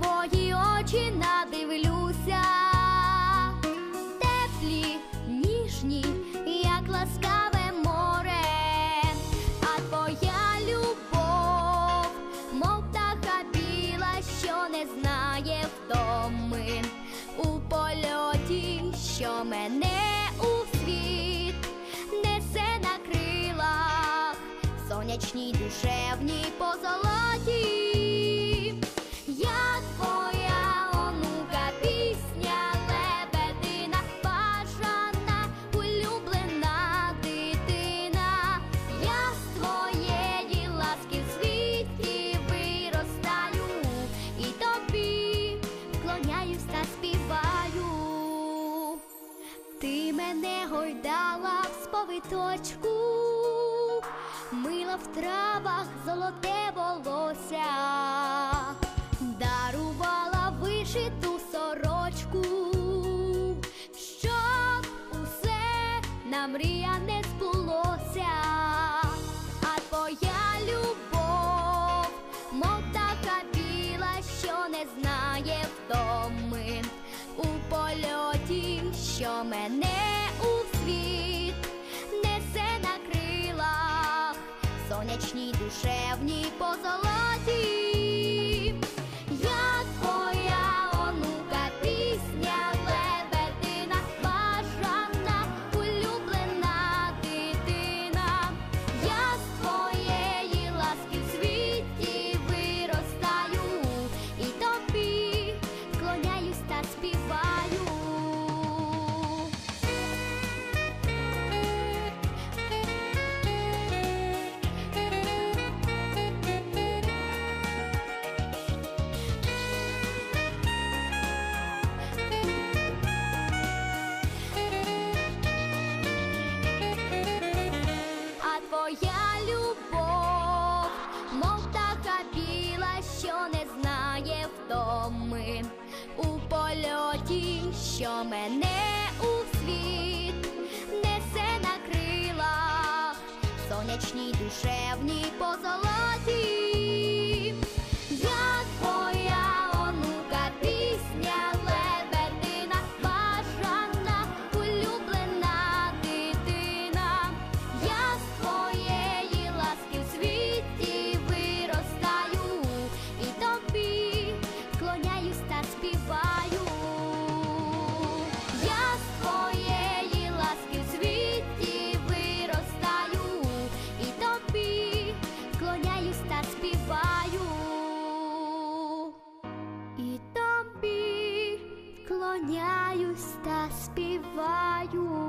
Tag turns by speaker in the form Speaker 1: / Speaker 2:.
Speaker 1: твої очі надивлюся, теплі, ніжні, як ласкаве море, а твоя любов, мов птаха біла, що не знає втоми. У польоті, що мене у світ несе на крилах, сонячній душевній позолоті. Та співаю. Ти мене гойдала в сповиточку, мила в травах золоте волосся, дарувала вишиту сорочку, щоб усе намріяне збулося, що мене у світ несе на крилах, сонячній душевній позолоті. Що мене у світ несе на крилах, сонячній душевній позолоті. Тобі вклоняюсь та співаю.